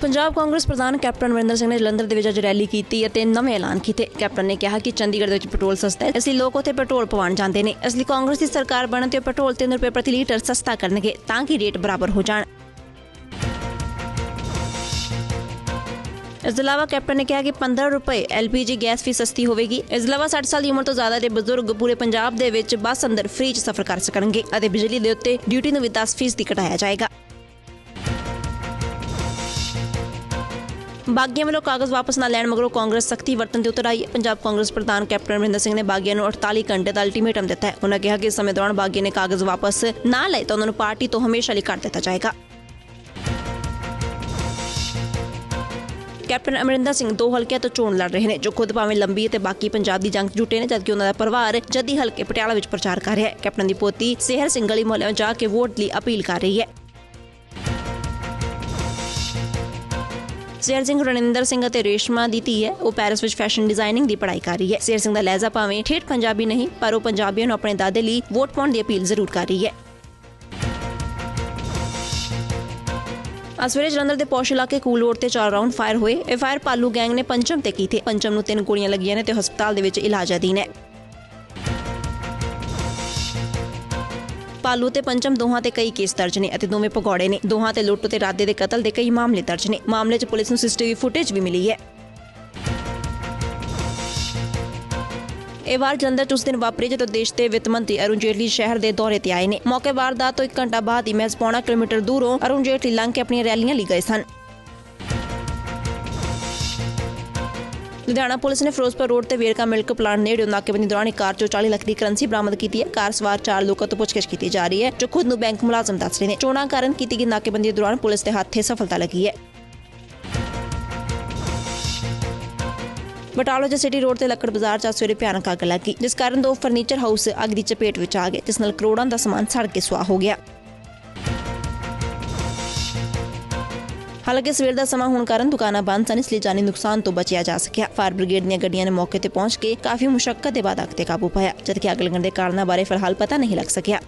ਪੰਜਾਬ ਕਾਂਗਰਸ ਪ੍ਰਧਾਨ ਕੈਪਟਨ ਅਮਰਿੰਦਰ ਸਿੰਘ ਨੇ ਜਲੰਧਰ ਦੇ ਵਿੱਚ ਅੱਜ ਰੈਲੀ ਕੀਤੀ ਅਤੇ ਨਵੇਂ ਐਲਾਨ ਕੀਤੇ। ਕੈਪਟਨ ਨੇ ਕਿਹਾ ਕਿ ਚੰਡੀਗੜ੍ਹ ਦੇ ਵਿੱਚ ਪੈਟਰੋਲ ਸਸਤਾ ਹੈ, ਇਸ ਲੋਕ ਉੱਥੇ ਪੈਟਰੋਲ ਪਵਾਉਣ ਜਾਂਦੇ ਨੇ। ਇਸ ਲਈ ਕਾਂਗਰਸ ਦੀ ਸਰਕਾਰ ਬਣਨ ਤੇ ਪੈਟਰੋਲ 3 ਰੁਪਏ ਪ੍ਰਤੀ ਲੀਟਰ ਸਸਤਾ ਕਰਨਗੇ ਤਾਂ ਕਿ ਰੇਟ ਬਰਾਬਰ ਹੋ ਜਾਣ। ਇਸ ਤੋਂ ਇਲਾਵਾ ਕੈਪਟਨ ਨੇ ਕਿਹਾ ਕਿ 15 ਰੁਪਏ ਐਲਪੀਜੀ ਗੈਸ ਵੀ ਸਸਤੀ ਹੋਵੇਗੀ। ਇਸ ਤੋਂ ਇਲਾਵਾ 60 ਸਾਲ ਦੀ ਉਮਰ ਤੋਂ ਜ਼ਿਆਦਾ ਦੇ ਬਜ਼ੁਰਗ ਪੂਰੇ ਪੰਜਾਬ ਦੇ ਵਿੱਚ ਬੱਸ ਅੰਦਰ ਫ੍ਰੀ ਚ ਸਫ਼ਰ ਕਰ ਸਕਣਗੇ ਅਤੇ ਬਿਜਲੀ ਦੇ ਉੱਤੇ ਡਿਊਟੀ ਨੂੰ ਵੀ 10% ਦੀ ਘਟਾਇਆ ਜਾਏਗਾ। ਬਾਗੀਆਂ ਵੱਲੋਂ ਕਾਗਜ਼ ਵਾਪਸ ਨਾ ਲੈਣ ਮਗਰੋਂ ਕਾਂਗਰਸ ਸਖਤੀ ਵਰਤਣ ਦੇ ਉਤਰ ਆਈ ਹੈ ਪੰਜਾਬ ਕਾਂਗਰਸ ਪ੍ਰਧਾਨ ਕੈਪਟਨ ਅਮਰਿੰਦਰ ਸਿੰਘ ਨੇ ਬਾਗੀਆਂ ਨੂੰ 48 ਘੰਟੇ ਦਾ ਅਲਟੀਮੇਟਮ ਦਿੱਤਾ ਹੈ। ਉਹਨਾਂ ਕਿਹਾ ਕਿ ਇਸ ਸਮੇਂ ਦੌਰਾਨ ਬਾਗੀਆਂ ਨੇ ਕਾਗਜ਼ ਵਾਪਸ ਨਾ ਲਏ ਤਾਂ ਉਹਨਾਂ ਨੂੰ ਪਾਰਟੀ ਤੋਂ ਹਮੇਸ਼ਾ ਲਈ ਕੱਢ ਦਿੱਤਾ ਜਾਏਗਾ। ਕੈਪਟਨ ਅਮਰਿੰਦਰ ਸਿੰਘ ਦੋ ਹਲਕਿਆਂ ਤੋਂ ਚੋਣ ਲੜ ਰਹੇ ਨੇ, ਜੋ ਖੁਦ ਭਾਵੇਂ ਲੰਬੀ ਅਤੇ ਬਾਕੀ ਪੰਜਾਬ ਦੀ ਜੰਗ 'ਚ ਜੁਟੇ ਨੇ, ਜਦਕਿ ਉਹਨਾਂ ਦਾ ਪਰਿਵਾਰ ਜੱਦੀ ਹਲਕੇ ਪਟਿਆਲਾ ਵਿੱਚ ਪ੍ਰਚਾਰ ਕਰ ਰਿਹਾ ਹੈ। ਕੈਪਟਨ ਦੀ ਪੋਤੀ ਸਿਹਰ ਸਿੰਘ ਗਲੀ ਮੁਹੱਲੇ ਜਾ ਕੇ ਵੋਟ ਲਈ ਅਪੀਲ ਕਰ ਰਹੀ ਹੈ। ਸਿਹਰ ਸਿੰਘ ਰਣਿੰਦਰ ਸਿੰਘ ਅਤੇ ਰੇਸ਼ਮਾ ਦੀ ਧੀ ਹੈ। ਉਹ ਪੈਰਿਸ ਵਿੱਚ ਫੈਸ਼ਨ ਡਿਜ਼ਾਈਨਿੰਗ ਦੀ ਪੜ੍ਹਾਈ ਕਰ ਰਹੀ ਹੈ। ਸਿਹਰ ਸਿੰਘ ਦਾ ਲਹਿਜ਼ਾ ਭਾਵੇਂ ਠੇਠ ਪੰਜਾਬੀ ਨਹੀਂ, ਪਰ ਉਹ ਪੰਜਾਬੀਆਂ ਨੂੰ ਆਪਣੇ ਦਾਦੇ ਲਈ ਵੋਟ ਪਾਉਣ ਦੀ ਅਪੀਲ ਜ਼ਰੂਰ ਕਰ ਰਹੀ ਹੈ। ਅੱਜ ਜਲੰਧਰ ਦੇ ਪੌਸ਼ ਇਲਾਕੇ ਕੂਲ ਰੋਡ ਤੇ ਚਾਰ ਰਾਉਂਡ ਫਾਇਰ ਹੋਏ। ਇਹ ਫਾਇਰ ਪਾਲੂ ਗੈਂਗ ਨੇ ਪੰਚਮ ਤੇ ਕੀਤੇ। ਪੰਚਮ ਨੂੰ ਤਿੰਨ ਗੋਲੀਆਂ ਲੱਗੀਆਂ ਨੇ ਤੇ ਹਸਪਤਾਲ ਦੇ ਵਿੱਚ ਇਲਾਜ ਅਧੀਨ ਹੈ। ਪਾਲੂ ਤੇ ਪੰਚਮ ਦੋਹਾਂ ਤੇ ਕਈ ਕੇਸ ਦਰਜ ਨੇ ਅਤੇ ਦੋਵੇਂ ਪਕੌੜੇ ਨੇ। ਦੋਹਾਂ ਤੇ ਲੁੱਟ ਤੇ ਇਰਾਦੇ ਦੇ ਕਤਲ ਦੇ ਕਈ ਮਾਮਲੇ ਦਰਜ ਨੇ। ਮਾਮਲੇ 'ਚ ਪੁਲਿਸ ਨੂੰ ਸੀਸੀਟੀਵੀ ਫੁਟੇਜ ਵੀ ਮਿਲੀ ਹੈ। ਇਹ ਵਾਰ ਜਲੰਧਰ 'ਚ ਉਸ ਦਿਨ ਵਾਪਰੀ ਜਦੋਂ ਦੇਸ਼ ਦੇ ਵਿੱਤ ਮੰਤਰੀ ਅਰੁਣ ਜੇਟਲੀ ਸ਼ਹਿਰ ਦੇ ਦੌਰੇ ਤੇ ਆਏ ਨੇ। ਮੌਕੇ ਵਾਰਦਾਤ ਤੋਂ 1 ਘੰਟਾ ਬਾਅਦ ਹੀ ਮਹਿਜ਼ ਪੌਣਾ ਕਿਲੋਮੀਟਰ ਦੂਰੋਂ ਅਰੁਣ ਜੇਟਲੀ ਲੰਘ ਕੇ ਆਪਣੀਆਂ ਰੈਲੀਆਂ ਲਈ ਗਏ ਸਨ। ਲੁਧਿਆਣਾ ਪੁਲਿਸ ਨੇ ਫਿਰੋਜ਼ਪੁਰ ਰੋਡ ਤੇ ਵੇਰਕਾ ਮਿਲਕ ਪਲਾਂਟ ਨੇੜੇ ਨਾਕੇਬੰਦੀ ਦੌਰਾਨ ਇੱਕ ਕਾਰ ਚੋਂ 40 ਲੱਖ ਦੀ ਕਰੰਸੀ ਬਰਾਮਦ ਕੀਤੀ ਹੈ। ਕਾਰ ਸਵਾਰ ਚਾਰ ਲੋਕਾਂ ਤੋਂ ਪੁੱਛਗਿੱਛ ਕੀਤੀ ਜਾ ਰਹੀ ਹੈ, ਜੋ ਖੁਦ ਨੂੰ ਬੈਂਕ ਮੁਲਾਜ਼ਮ ਦੱਸ ਰਹੇ ਨੇ। ਚੋਣਾਂ ਕਾਰਨ ਕੀਤੀ ਗਈ ਨਾਕੇਬੰਦੀ ਦੌਰਾਨ ਪੁਲਿਸ ਦੇ ਹੱਥੇ ਸਫਲਤਾ ਲੱਗੀ ਹੈ। ਬਟਾਲੋ ਦੇ ਸਿਟੀ ਰੋਡ ਤੇ ਲੱਕੜ ਬਾਜ਼ਾਰ 'ਚ ਸਵੇਰੇ ਭਿਆਨਕ ਅੱਗ ਲੱਗੀ ਜਿਸ ਕਾਰਨ ਦੋ ਫਰਨੀਚਰ ਹਾਊਸ ਅੱਗ ਦੀ ਚਪੇਟ ਵਿੱਚ ਆ ਗਏ, ਜਿਸ ਨਾਲ ਕਰੋੜਾਂ ਦਾ ਸਮਾਨ ਸੜ ਕੇ ਸੁਆਹ ਹੋ ਗਿਆ। ਹਾਲਾਂਕਿ ਸਵੇਰ ਦਾ ਸਮਾਂ ਹੋਣ ਕਾਰਨ ਦੁਕਾਨਾਂ ਬੰਦ ਸਨ, ਇਸ ਲਈ ਜਾਨੀ ਨੁਕਸਾਨ ਤੋਂ ਬਚਿਆ ਜਾ ਸਕਿਆ। ਫਾਇਰ ਬ੍ਰਿਗੇਡ ਦੀਆਂ ਗੱਡੀਆਂ ਨੇ ਮੌਕੇ ਤੇ ਪਹੁੰਚ ਕੇ ਕਾਫੀ ਮੁਸ਼ਕਲ ਦੇ ਬਾਅਦ ਅੱਗ ਤੇ ਕਾਬੂ ਪਾਇਆ, ਜਦਕਿ ਅੱਗ ਲੱਗਣ ਦੇ ਕਾਰਨਾਂ ਬਾਰੇ ਫਿਲਹਾਲ ਪਤਾ ਨਹੀਂ ਲੱਗ ਸਕਿਆ।